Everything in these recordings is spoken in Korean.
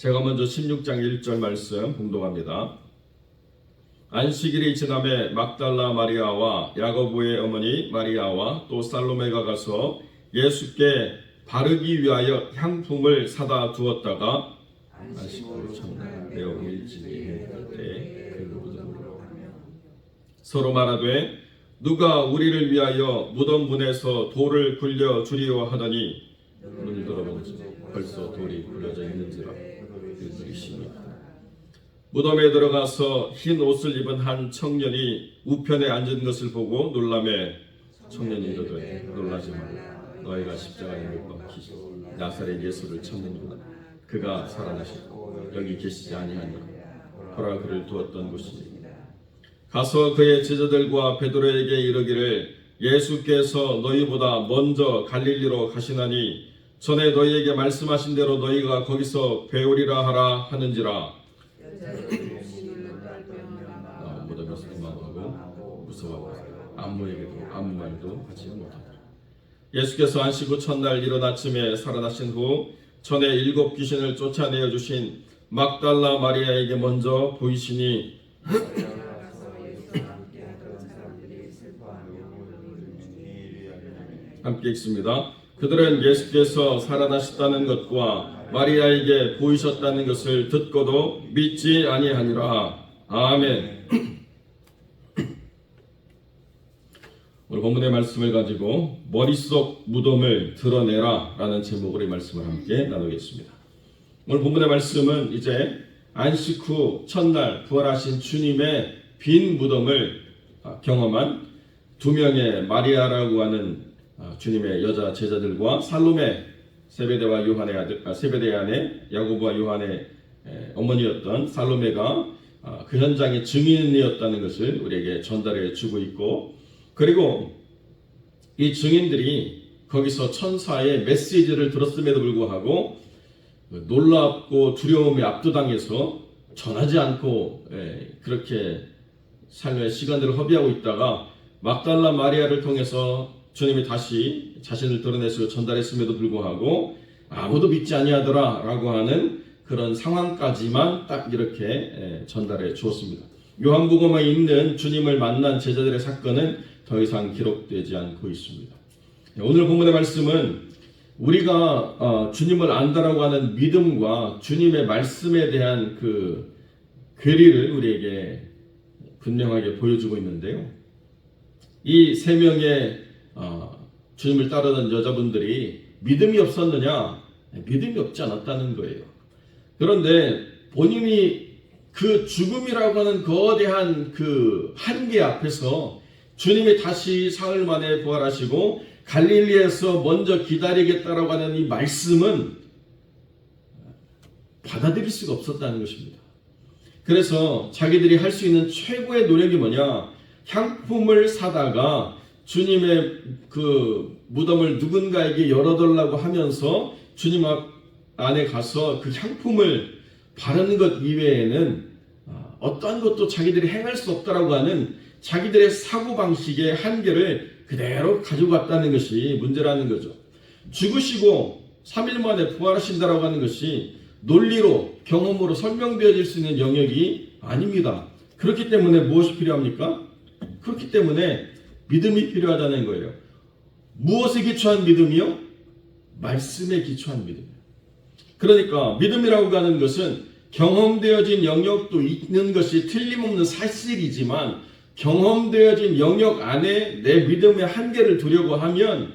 제가 먼저 16장 1절 말씀 공독합니다. 안식일이 지남에 막달라 마리아와 야고보의 어머니 마리아와 또 살로메가 가서 예수께 바르기 위하여 향품을 사다 두었다가 일찍이 해때 그 무덤으로 가며 서로 말하되 누가 우리를 위하여 무덤 문에서 돌을 굴려 주리오 하더니 눈을 들어본즉 벌써 돌이 굴려져 있는지라 심히 무덤에 들어가서 흰 옷을 입은 한 청년이 우편에 앉은 것을 보고 놀라매 청년이 이르되 놀라지 말라 너희가 십자가에 못 박히시고 나사렛 예수를 찾는구나. 그가 살아나셨고 여기 계시지 아니하니라. 보라 그를 두었던 곳이니. 가서 그의 제자들과 베드로에게 이르기를 예수께서 너희보다 먼저 갈릴리로 가시나니 전에 너희에게 말씀하신 대로 너희가 거기서 배우리라 하라 하는지라 어, 무덤에서 도망하고 무서워하고 아무에게도 아무 말도 하지 못하더라. 예수께서 안식 후 첫날 이른 아침에 살아나신 후 전에 일곱 귀신을 쫓아내어 주신 막달라 마리아에게 먼저 보이시니 함께 읽습니다. 그들은 예수께서 살아나셨다는 것과 마리아에게 보이셨다는 것을 듣고도 믿지 아니하니라. 아멘. 오늘 본문의 말씀을 가지고 머릿속 무덤을 드러내라 라는 제목으로 이 말씀을 함께 나누겠습니다. 오늘 본문의 말씀은 이제 안식 후 첫날 부활하신 주님의 빈 무덤을 경험한 두 명의 마리아라고 하는 아, 주님의 여자 제자들과 살로메 세베대와 요한의 아들 아, 세베대의 아내 야고보와 요한의 에, 어머니였던 살로메가 아, 그 현장의 증인이었다는 것을 우리에게 전달해 주고 있고 그리고 이 증인들이 거기서 천사의 메시지를 들었음에도 불구하고 놀랍고 두려움에 압도당해서 전하지 않고 에, 그렇게 삶의 시간들을 허비하고 있다가 막달라 마리아를 통해서 주님이 다시 자신을 드러내서 전달했음에도 불구하고 아무도 믿지 아니하더라라고 하는 그런 상황까지만 딱 이렇게 에, 전달해 주었습니다. 요한복음에 있는 주님을 만난 제자들의 사건은 더 이상 기록되지 않고 있습니다. 오늘 본문의 말씀은 우리가 어, 주님을 안다라고 하는 믿음과 주님의 말씀에 대한 그 괴리를 우리에게 분명하게 보여주고 있는데요. 이 세 명의 어, 주님을 따르는 여자분들이 믿음이 없었느냐? 믿음이 없지 않았다는 거예요. 그런데 본인이 그 죽음이라고 하는 거대한 그 한계 앞에서 주님이 다시 사흘 만에 부활하시고 갈릴리에서 먼저 기다리겠다라고 하는 이 말씀은 받아들일 수가 없었다는 것입니다. 그래서 자기들이 할 수 있는 최고의 노력이 뭐냐? 향품을 사다가 주님의 그 무덤을 누군가에게 열어달라고 하면서 주님 앞 안에 가서 그 향품을 바르는 것 이외에는 아, 어떠한 것도 자기들이 행할 수 없다라고 하는 자기들의 사고 방식의 한계를 그대로 가지고 갔다는 것이 문제라는 거죠. 죽으시고 3일 만에 부활하신다라고 하는 것이 논리로 경험으로 설명되어질 수 있는 영역이 아닙니다. 그렇기 때문에 무엇이 필요합니까? 그렇기 때문에 믿음이 필요하다는 거예요. 무엇에 기초한 믿음이요? 말씀에 기초한 믿음. 그러니까 믿음이라고 하는 것은 경험되어진 영역도 있는 것이 틀림없는 사실이지만 경험되어진 영역 안에 내 믿음의 한계를 두려고 하면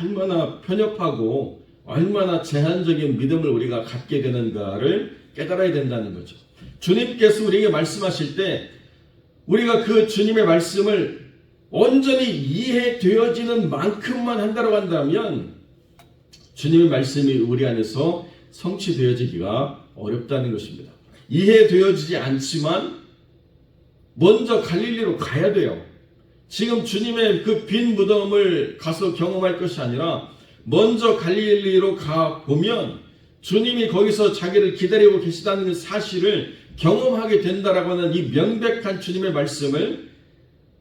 얼마나 편협하고 얼마나 제한적인 믿음을 우리가 갖게 되는가를 깨달아야 된다는 거죠. 주님께서 우리에게 말씀하실 때 우리가 그 주님의 말씀을 온전히 이해되어지는 만큼만 한다고 한다면 주님의 말씀이 우리 안에서 성취되어지기가 어렵다는 것입니다. 이해되어지지 않지만 먼저 갈릴리로 가야 돼요. 지금 주님의 그 빈 무덤을 가서 경험할 것이 아니라 먼저 갈릴리로 가 보면 주님이 거기서 자기를 기다리고 계시다는 사실을 경험하게 된다라고 하는 이 명백한 주님의 말씀을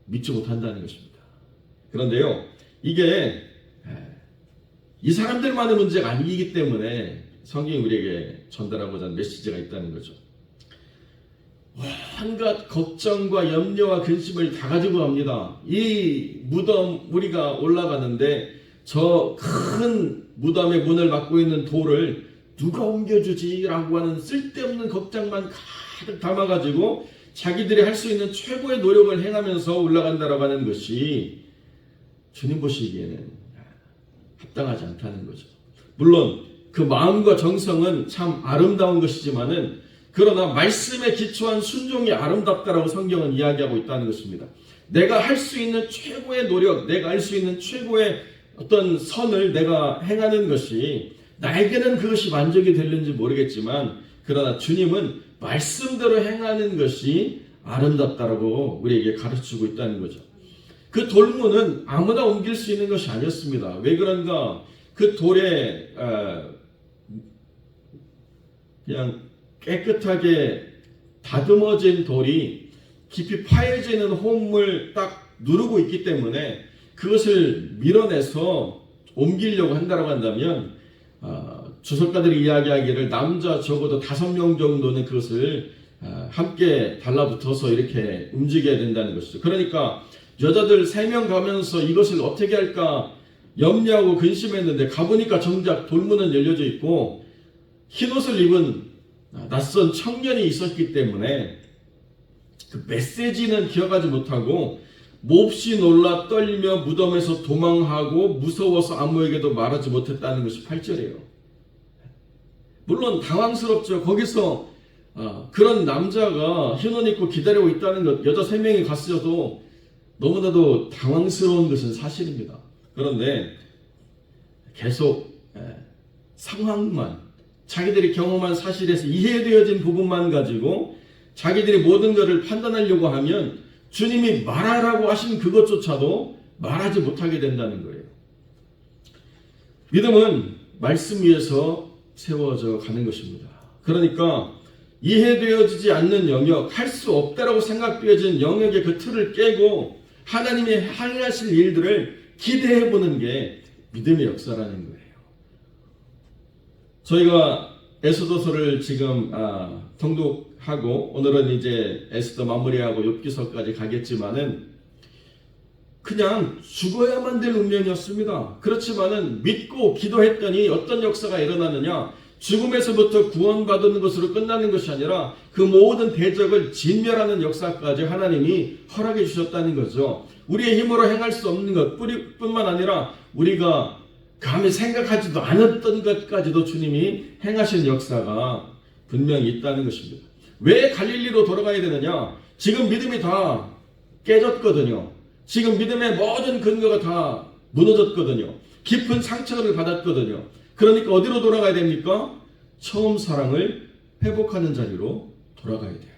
믿지 못한다는 것입니다. 그런데요, 이게 이 사람들만의 문제가 아니기 때문에 성경이 우리에게 전달하고자 하는 메시지가 있다는 거죠. 한갖 걱정과 염려와 근심을 다 가지고 갑니다. 이 무덤 우리가 올라가는데 저 큰 무덤의 문을 막고 있는 돌을 누가 옮겨주지라고 하는 쓸데없는 걱정만 가득 담아가지고 자기들이 할 수 있는 최고의 노력을 행하면서 올라간다라고 하는 것이 주님 보시기에는 합당하지 않다는 거죠. 물론 그 마음과 정성은 참 아름다운 것이지만은 그러나 말씀에 기초한 순종이 아름답다라고 성경은 이야기하고 있다는 것입니다. 내가 할 수 있는 최고의 노력, 내가 할 수 있는 최고의 어떤 선을 내가 행하는 것이 나에게는 그것이 만족이 될는지 모르겠지만 그러나 주님은 말씀대로 행하는 것이 아름답다라고 우리에게 가르치고 있다는 거죠. 그 돌문은 아무나 옮길 수 있는 것이 아니었습니다. 왜 그런가? 그 돌에 어, 그냥 깨끗하게 다듬어진 돌이 깊이 파여져 있는 홈을 딱 누르고 있기 때문에 그것을 밀어내서 옮기려고 한다고 한다면 어, 주석가들이 이야기하기를 남자 적어도 다섯 명 정도는 그것을 어, 함께 달라붙어서 이렇게 움직여야 된다는 것이죠. 그러니까 여자들 세 명 가면서 이것을 어떻게 할까 염려하고 근심했는데 가보니까 정작 돌문은 열려져 있고 흰옷을 입은 낯선 청년이 있었기 때문에 그 메시지는 기억하지 못하고 몹시 놀라 떨며 무덤에서 도망하고 무서워서 아무에게도 말하지 못했다는 것이 8절이에요. 물론 당황스럽죠. 거기서 어, 그런 남자가 흰옷 입고 기다리고 있다는 것 여자 세 명이 갔어도 너무나도 당황스러운 것은 사실입니다. 그런데 계속 에, 상황만 자기들이 경험한 사실에서 이해되어진 부분만 가지고 자기들이 모든 것을 판단하려고 하면 주님이 말하라고 하신 그것조차도 말하지 못하게 된다는 거예요. 믿음은 말씀 위에서 세워져 가는 것입니다. 그러니까 이해되어지지 않는 영역, 할 수 없다라고 생각되어진 영역의 그 틀을 깨고 하나님의 행하실 일들을 기대해 보는 게 믿음의 역사라는 거예요. 저희가 에스더서를 지금 아, 통독하고 오늘은 이제 에스더 마무리하고 욥기서까지 가겠지만은 그냥 죽어야만 될 운명이었습니다. 그렇지만은 믿고 기도했더니 어떤 역사가 일어나느냐? 죽음에서부터 구원받는 것으로 끝나는 것이 아니라 그 모든 대적을 진멸하는 역사까지 하나님이 허락해 주셨다는 거죠. 우리의 힘으로 행할 수 없는 것 뿐만 아니라 우리가 감히 생각하지도 않았던 것까지도 주님이 행하신 역사가 분명히 있다는 것입니다. 왜 갈릴리로 돌아가야 되느냐? 지금 믿음이 다 깨졌거든요. 지금 믿음의 모든 근거가 다 무너졌거든요. 깊은 상처를 받았거든요. 그러니까 어디로 돌아가야 됩니까? 처음 사랑을 회복하는 자리로 돌아가야 돼요.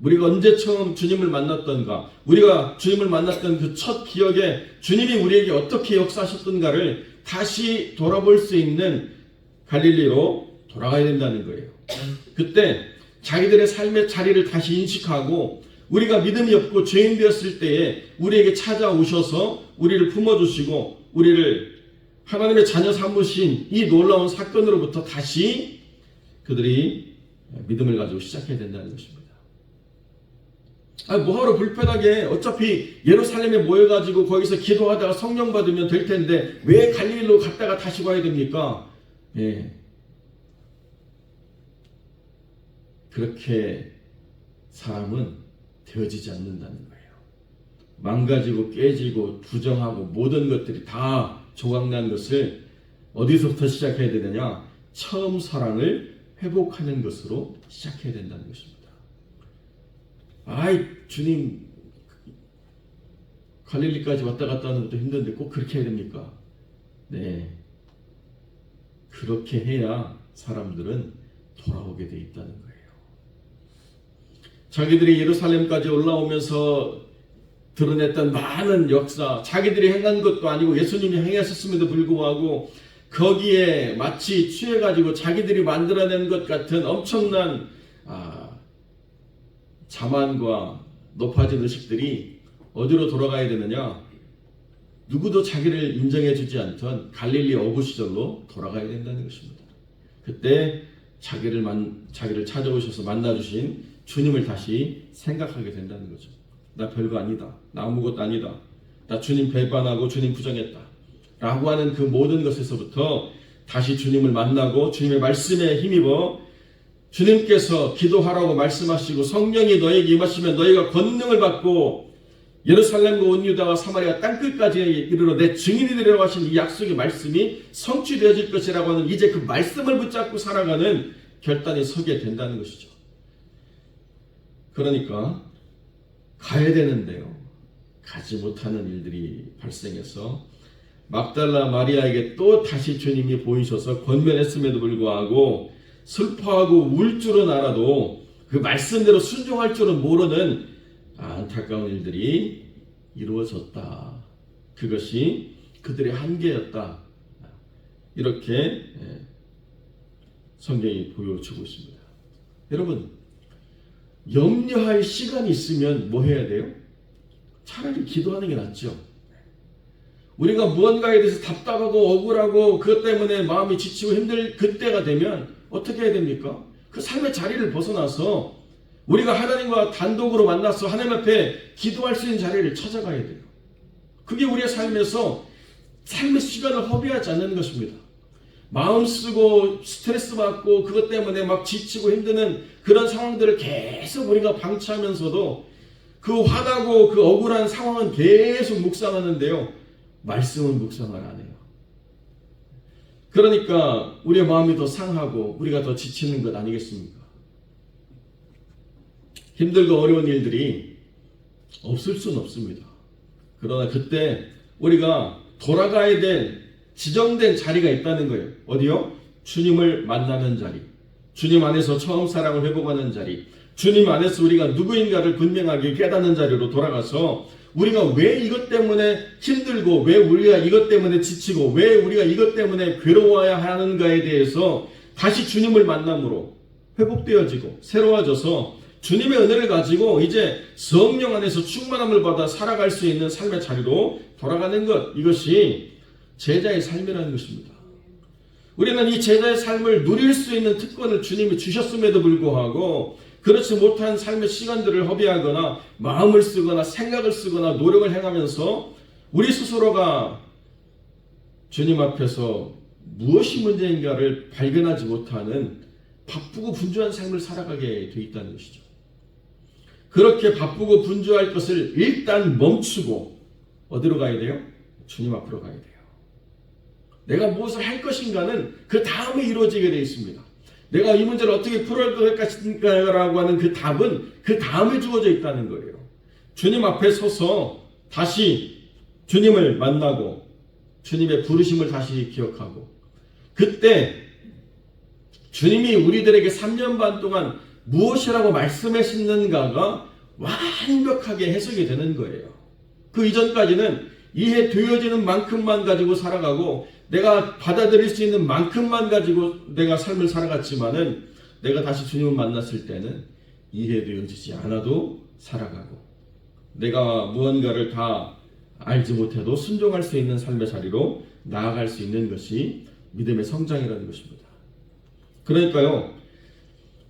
우리가 언제 처음 주님을 만났던가, 우리가 주님을 만났던 그 첫 기억에 주님이 우리에게 어떻게 역사하셨던가를 다시 돌아볼 수 있는 갈릴리로 돌아가야 된다는 거예요. 그때 자기들의 삶의 자리를 다시 인식하고 우리가 믿음이 없고 죄인 되었을 때에 우리에게 찾아오셔서 우리를 품어주시고 우리를 하나님의 자녀 삼으신 이 놀라운 사건으로부터 다시 그들이 믿음을 가지고 시작해야 된다는 것입니다. 아, 뭐하러 불편하게 어차피 예루살렘에 모여가지고 거기서 기도하다가 성령 받으면 될 텐데 왜 갈릴리로 갔다가 다시 와야 됩니까? 예. 그렇게 사람은 되어지지 않는다는 거예요. 망가지고 깨지고 부정하고 모든 것들이 다 조각난 것을 어디서부터 시작해야 되느냐? 처음 사랑을 회복하는 것으로 시작해야 된다는 것입니다. 아이 주님 갈릴리까지 왔다 갔다 하는 것도 힘든데 꼭 그렇게 해야 됩니까? 네. 그렇게 해야 사람들은 돌아오게 돼 있다는 거예요. 자기들이 예루살렘까지 올라오면서 드러냈던 많은 역사, 자기들이 행한 것도 아니고 예수님이 행하셨음에도 불구하고 거기에 마치 취해가지고 자기들이 만들어낸 것 같은 엄청난 아, 자만과 높아진 의식들이 어디로 돌아가야 되느냐? 누구도 자기를 인정해주지 않던 갈릴리 어부 시절로 돌아가야 된다는 것입니다. 그때 자기를 만 자기를 찾아오셔서 만나 주신 주님을 다시 생각하게 된다는 거죠. 나 별거 아니다. 나 아무것도 아니다. 나 주님 배반하고 주님 부정했다. 라고 하는 그 모든 것에서부터 다시 주님을 만나고 주님의 말씀에 힘입어 주님께서 기도하라고 말씀하시고 성령이 너에게 임하시면 너희가 권능을 받고 예루살렘과 온 유다와 사마리아 땅끝까지 이르러 내 증인이 되리라고 하신 이 약속의 말씀이 성취되어질 것이라고 하는 이제 그 말씀을 붙잡고 살아가는 결단이 서게 된다는 것이죠. 그러니까 가야 되는데요. 가지 못하는 일들이 발생해서 막달라 마리아에게 또 다시 주님이 보이셔서 권면했음에도 불구하고 슬퍼하고 울 줄은 알아도 그 말씀대로 순종할 줄은 모르는 안타까운 일들이 이루어졌다. 그것이 그들의 한계였다. 이렇게 예, 성경이 보여주고 있습니다. 여러분, 염려할 시간이 있으면 뭐 해야 돼요? 차라리 기도하는 게 낫죠. 우리가 무언가에 대해서 답답하고 억울하고 그것 때문에 마음이 지치고 힘들 그때가 되면 어떻게 해야 됩니까? 그 삶의 자리를 벗어나서 우리가 하나님과 단독으로 만나서 하나님 앞에 기도할 수 있는 자리를 찾아가야 돼요. 그게 우리의 삶에서 삶의 시간을 허비하지 않는 것입니다. 마음 쓰고 스트레스 받고 그것 때문에 막 지치고 힘드는 그런 상황들을 계속 우리가 방치하면서도 그 화나고 그 억울한 상황은 계속 묵상하는데요. 말씀은 묵상을 안 해요. 그러니까 우리의 마음이 더 상하고 우리가 더 지치는 것 아니겠습니까? 힘들고 어려운 일들이 없을 수는 없습니다. 그러나 그때 우리가 돌아가야 될 지정된 자리가 있다는 거예요. 어디요? 주님을 만나는 자리. 주님 안에서 처음 사랑을 회복하는 자리. 주님 안에서 우리가 누구인가를 분명하게 깨닫는 자리로 돌아가서 우리가 왜 이것 때문에 힘들고 왜 우리가 이것 때문에 지치고 왜 우리가 이것 때문에 괴로워야 하는가에 대해서 다시 주님을 만남으로 회복되어지고 새로워져서 주님의 은혜를 가지고 이제 성령 안에서 충만함을 받아 살아갈 수 있는 삶의 자리로 돌아가는 것 이것이 제자의 삶이라는 것입니다. 우리는 이 제자의 삶을 누릴 수 있는 특권을 주님이 주셨음에도 불구하고 그렇지 못한 삶의 시간들을 허비하거나 마음을 쓰거나 생각을 쓰거나 노력을 행하면서 우리 스스로가 주님 앞에서 무엇이 문제인가를 발견하지 못하는 바쁘고 분주한 삶을 살아가게 돼 있다는 것이죠. 그렇게 바쁘고 분주할 것을 일단 멈추고 어디로 가야 돼요? 주님 앞으로 가야 돼요. 내가 무엇을 할 것인가는 그 다음에 이루어지게 되어 있습니다. 내가 이 문제를 어떻게 풀어야 될 것인가라고 하는 그 답은 그 다음에 주어져 있다는 거예요. 주님 앞에 서서 다시 주님을 만나고 주님의 부르심을 다시 기억하고 그때 주님이 우리들에게 3년 반 동안 무엇이라고 말씀하시는가가 완벽하게 해석이 되는 거예요. 그 이전까지는 이해되어지는 만큼만 가지고 살아가고 내가 받아들일 수 있는 만큼만 가지고 내가 삶을 살아갔지만은 내가 다시 주님을 만났을 때는 이해되어지지 않아도 살아가고 내가 무언가를 다 알지 못해도 순종할 수 있는 삶의 자리로 나아갈 수 있는 것이 믿음의 성장이라는 것입니다. 그러니까요.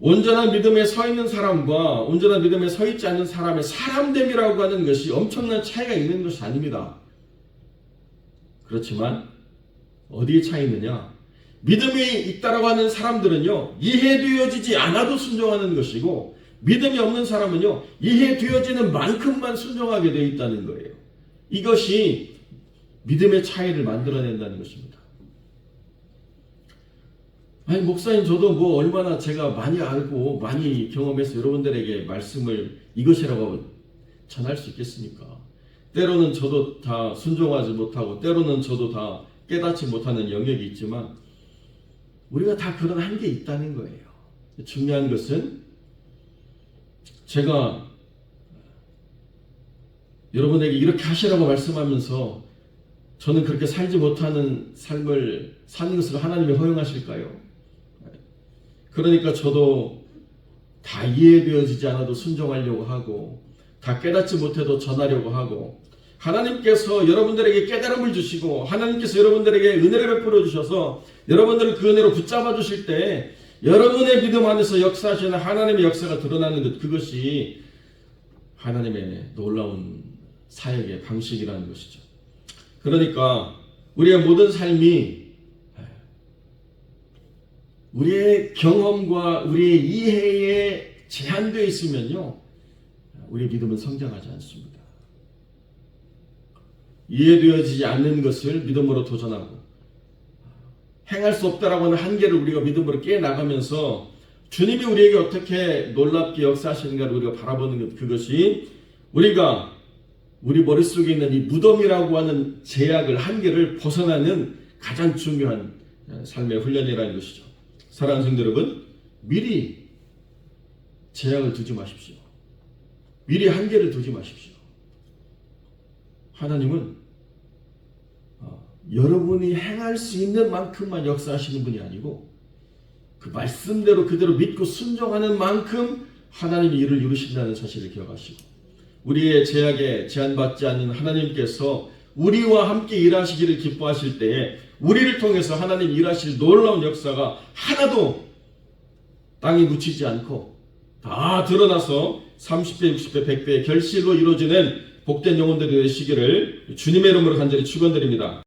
온전한 믿음에 서 있는 사람과 온전한 믿음에 서 있지 않는 사람의 사람됨이라고 하는 것이 엄청난 차이가 있는 것이 아닙니다. 그렇지만 어디에 차이 있느냐? 믿음이 있다라고 하는 사람들은요, 이해되어지지 않아도 순종하는 것이고, 믿음이 없는 사람은요, 이해되어지는 만큼만 순종하게 되어 있다는 거예요. 이것이 믿음의 차이를 만들어낸다는 것입니다. 아니, 목사님, 저도 뭐 얼마나 제가 많이 알고, 많이 경험해서 여러분들에게 말씀을 이것이라고 전할 수 있겠습니까? 때로는 저도 다 순종하지 못하고, 때로는 저도 다 깨닫지 못하는 영역이 있지만 우리가 다 그런 한계 있다는 거예요. 중요한 것은 제가 여러분에게 이렇게 하시라고 말씀하면서 저는 그렇게 살지 못하는 삶을 사는 것을 하나님이 허용하실까요? 그러니까 저도 다 이해되어지지 않아도 순종하려고 하고 다 깨닫지 못해도 전하려고 하고 하나님께서 여러분들에게 깨달음을 주시고 하나님께서 여러분들에게 은혜를 베풀어 주셔서 여러분들을 그 은혜로 붙잡아 주실 때 여러분의 믿음 안에서 역사하시는 하나님의 역사가 드러나는 것 그것이 하나님의 놀라운 사역의 방식이라는 것이죠. 그러니까 우리의 모든 삶이 우리의 경험과 우리의 이해에 제한되어 있으면요, 우리의 믿음은 성장하지 않습니다. 이해되어지지 않는 것을 믿음으로 도전하고 행할 수 없다라고 하는 한계를 우리가 믿음으로 깨 나가면서 주님이 우리에게 어떻게 놀랍게 역사하시는가를 우리가 바라보는 것 그것이 우리가 우리 머릿속에 있는 이 무덤이라고 하는 제약을 한계를 벗어나는 가장 중요한 삶의 훈련이라는 것이죠. 사랑하는 성도 여러분, 미리 제약을 두지 마십시오. 미리 한계를 두지 마십시오. 하나님은 어, 여러분이 행할 수 있는 만큼만 역사하시는 분이 아니고 그 말씀대로 그대로 믿고 순종하는 만큼 하나님이 일을 이루신다는 사실을 기억하시고 우리의 제약에 제한받지 않는 하나님께서 우리와 함께 일하시기를 기뻐하실 때에 우리를 통해서 하나님 일하실 놀라운 역사가 하나도 땅에 묻히지 않고 다 드러나서 30배, 60배, 100배의 결실로 이루어지는 복된 영혼들이 되시기를 주님의 이름으로 간절히 축원드립니다.